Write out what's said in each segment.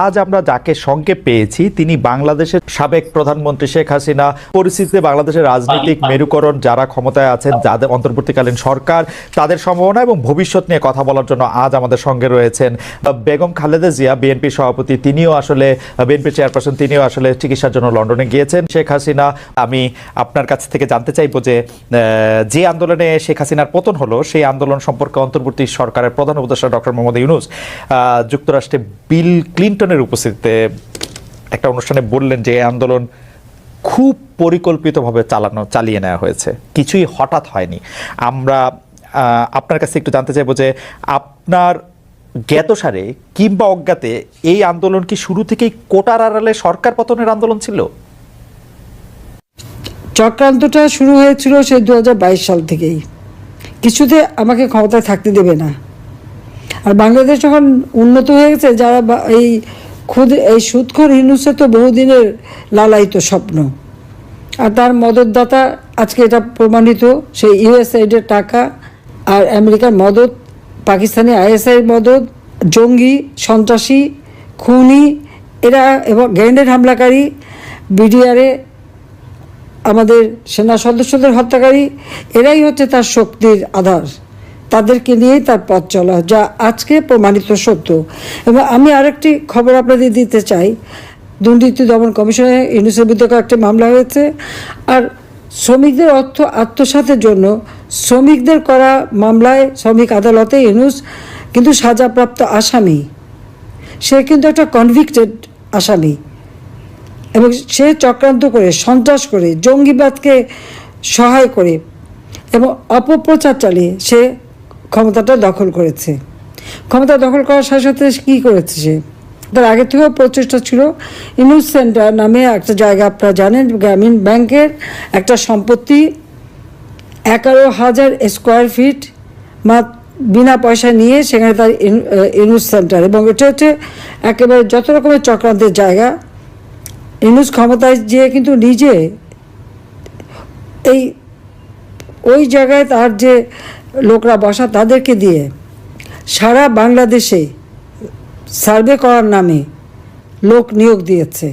আজ আমরা যাকে সঙ্গে পেয়েছি তিনি বাংলাদেশের সাবেক প্রধানমন্ত্রী শেখ হাসিনা। পরিস্থিতিতে বাংলাদেশের রাজনৈতিক মেরুকরণ যারা ক্ষমতায় আছেন যাদের অন্তর্বর্তীকালীন সরকার তাদের সম্ভাবনা এবং ভবিষ্যৎ নিয়ে কথা বলার জন্য আজ আমাদের সঙ্গে রয়েছেন বেগম খালেদা জিয়া বিএনপি সভাপতি। তিনিও আসলে বিএনপি চেয়ারপারসন তিনিও আসলে চিকিৎসার জন্য লন্ডনে গিয়েছেন। শেখ হাসিনা আমি আপনার কাছ থেকে জানতে চাইব যে যে আন্দোলনে শেখ হাসিনার পতন হলো সেই আন্দোলন সম্পর্কে অন্তর্বর্তী সরকারের প্রধান উপদেষ্টা ডক্টর মোহাম্মদ ইউনুস যুক্তরাষ্ট্রে বিল ক্লিন্টনের উপস্থিতিতে একটা অনুষ্ঠানে বললেন যে এই আন্দোলন খুব পরিকল্পিতভাবে চালানো, চালিয়ে নেওয়া হয়েছে। কিছুই হঠাৎ হয়নি। আমরা আপনার কাছে একটু জানতে চাইব যে আপনার জ্ঞাতসারে কিংবা অজ্ঞাতে এই আন্দোলন কি শুরু থেকেই কোটার আড়ালে সরকার পতনের আন্দোলন ছিল? চক্রান্তটা শুরু হয়েছিল সেই দু সাল থেকেই। কিছুতে আমাকে ক্ষমতায় থাকতে দেবে না। আর বাংলাদেশ যখন উন্নত হয়ে গেছে, যারা এই খুদ, এই সুদখোর হিনুসে তো বহুদিনের লালায়িত স্বপ্ন। আর তার মদতদাতা, আজকে এটা প্রমাণিত, সেই ইউএসআইডের টাকা আর আমেরিকার মদত, পাকিস্তানি আইএসআইয়ের মদত, জঙ্গি, সন্ত্রাসী, খুনি, এরা এবং গ্রেনেড হামলাকারী, বিডিআরে, আমাদের সেনা সদস্যদের হত্যাকারী, এরাই হচ্ছে তার শক্তির আধার। তাদেরকে নিয়েই তার পথ চলা, যা আজকে প্রমাণিত সত্য। এবং আমি আরেকটি খবর আপনাদের দিতে চাই। দুর্নীতি দমন কমিশনে ইউনুসের বিরুদ্ধে কয়েকটি মামলা হয়েছে। আর শ্রমিকদের অর্থ আত্মসাতের জন্য শ্রমিকদের করা মামলায় শ্রমিক আদালতে ইউনুস কিন্তু সাজাপ্রাপ্ত আসামি। সে কিন্তু একটা কনভিক্টেড আসামি। এবং সে চক্রান্ত করে, সন্ত্রাস করে, জঙ্গিবাদকে সহায় করে এবং অপপ্রচার চালিয়ে সে ক্ষমতাটা দখল করেছে। ক্ষমতা দখল করার সাথে সাথে কী করেছে সে? তার আগে থেকেও প্রচেষ্টা ছিল। ইনুস সেন্টার নামে একটা জায়গা আপনারা জানেন, গ্রামীণ ব্যাংকের একটা সম্পত্তি। এগারো হাজার স্কোয়ার ফিট মা বিনা পয়সা নিয়ে সেখানে তার ইনুস সেন্টার। এবং এটা হচ্ছে একেবারে যত রকমের চক্রান্তের জায়গা। ইনুস ক্ষমতায় যেয়ে কিন্তু নিজে এই ওই জায়গায় তার যে লোকরা বসা তাদেরকে দিয়ে সারা বাংলাদেশে সার্ভে করার নামে লোক নিয়োগ দিয়েছে।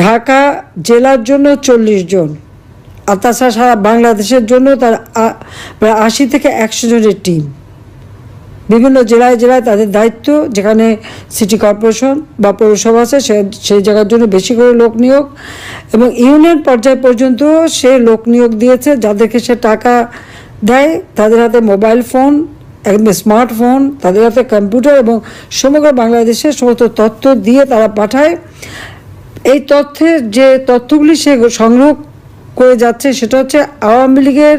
ঢাকা জেলার জন্য চল্লিশ জন, আর তাছাড়া সারা বাংলাদেশের জন্য তার প্রায় আশি থেকে একশো জনের টিম। বিভিন্ন জেলায় জেলায় তাদের দায়িত্ব, যেখানে সিটি কর্পোরেশন বা পৌরসভা আছে সেই জায়গার জন্য বেশি করে লোক নিয়োগ এবং ইউনিয়ন পর্যায় পর্যন্ত সে লোক নিয়োগ দিয়েছে, যাদেরকে সে টাকা দেয়, তাদের হাতে মোবাইল ফোন একদম স্মার্টফোন তাদের হাতে কম্পিউটার এবং সমগ্র বাংলাদেশের সমস্ত তথ্য দিয়ে তারা পাঠায়। এই তথ্যের যে তথ্যগুলি সে সংগ্রহ করে যাচ্ছে, সেটা হচ্ছে আওয়ামী লীগের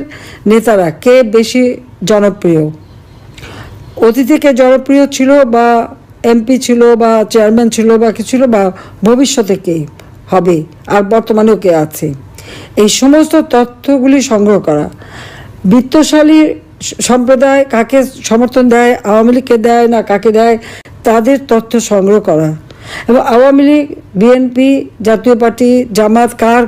নেতারা, কে বেশি জনপ্রিয়? অতীতে জনপ্রিয় ছিল বা এমপি ছিল বা চেয়ারম্যান ছিল বা কিছু ছিল বা ভবিষ্যতে কে হবে আর বর্তমানেও কে আছে? এই সমস্ত তথ্যগুলি সংগ্রহ করা। বিত্তশালী সম্প্রদায় কাকে সমর্থন দেয়, আওয়ামী লীগকে দেয় না কাকে দেয়, তাদের তথ্য সংগ্রহ করা। এবং আওয়ামী লীগ, বিএনপি, জাতীয় পার্টি, জামাত, কার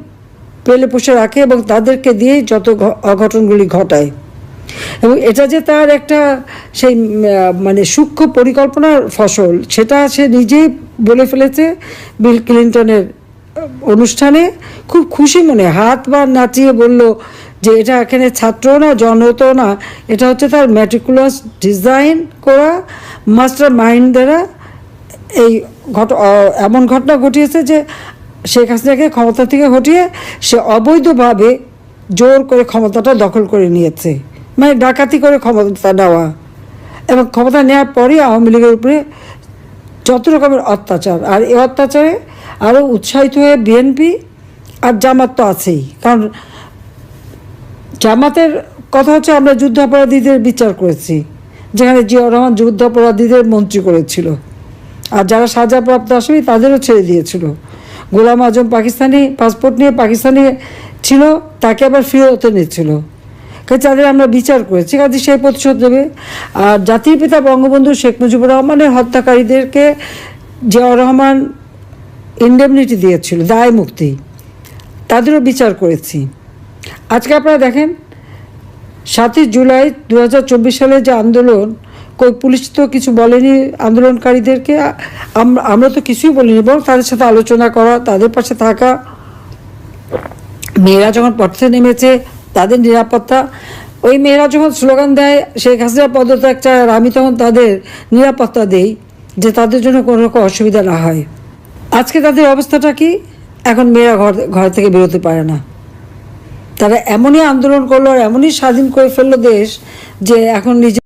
পেলে পুষে রাখে এবং তাদেরকে দিয়েই যত অঘটনগুলি ঘটায়। এবং এটা যে তার একটা সেই মানে সূক্ষ্ম পরিকল্পনার ফসল, সেটা সে নিজেই বলে ফেলেছে বিল ক্লিন্টনের অনুষ্ঠানে। খুব খুশি মনে, হাত বা নাচিয়ে বলল যে এটা এখানে ছাত্র না জনত না, এটা হচ্ছে তার ম্যাট্রিকুলাস ডিজাইন করা মাস্টার মাইন্ড দ্বারা এই ঘট এমন ঘটনা ঘটিয়েছে যে শেখ হাসিনাকে ক্ষমতা থেকে হটিয়ে সে অবৈধভাবে জোর করে ক্ষমতাটা দখল করে নিয়েছে। মানে ডাকাতি করে ক্ষমতা নেওয়া। এবং ক্ষমতা নেওয়ার পরই আওয়ামী লীগের উপরে যত রকমের অত্যাচার। আর এই অত্যাচারে আরও উৎসাহিত হয়ে বিএনপি আর জামাত তো আছেই। কারণ জামাতের কথা হচ্ছে আমরা যুদ্ধাপরাধীদের বিচার করেছি। যেখানে জিয়াউর রহমান যুদ্ধাপরাধীদের মন্ত্রী করেছিল। আর যারা সাজাপ্রাপ্ত আসামি তাদেরও ছেড়ে দিয়েছিল। গোলাম আজম পাকিস্তানি পাসপোর্ট নিয়ে পাকিস্তানি ছিল, তাকে আবার ফিরত নিচ্ছিল তাদের আমরা বিচার করেছি, কাজে সেই প্রতিশোধ দেবে আর জাতির পিতা বঙ্গবন্ধু শেখ মুজিবুর রহমানের হত্যাকারীদেরকে জিয়াউর রহমান ইন্ডেমনিটি দিয়েছিল, দায় মুক্তি। তাদেরও বিচার করেছি। আজকে আপনারা দেখেন, সাতই জুলাই দু হাজার চব্বিশ সালে যে আন্দোলন পুলিশ তো কিছু বলেনি আন্দোলনকারীদেরকে। আমরা আমরা তো কিছুই বলিনি, বরং তাদের সাথে আলোচনা করা, তাদের পাশে থাকা। মেয়েরা যখন পথে নেমেছে, তাদের নিরাপত্তা। ওই মেয়েরা যখন স্লোগান দেয়, শেখ হাসিনা পদত্যাগ চায় আর আমি তখন তাদের নিরাপত্তা দেই, যে তাদের জন্য কোনো রকম অসুবিধা না হয়। আজকে তাদের অবস্থাটা কি? এখন মেয়েরা ঘর ঘর থেকে বেরোতে পারে না। তারা এমনই আন্দোলন করল আর এমনই স্বাধীন করে ফেলল দেশ, যে এখন নিজে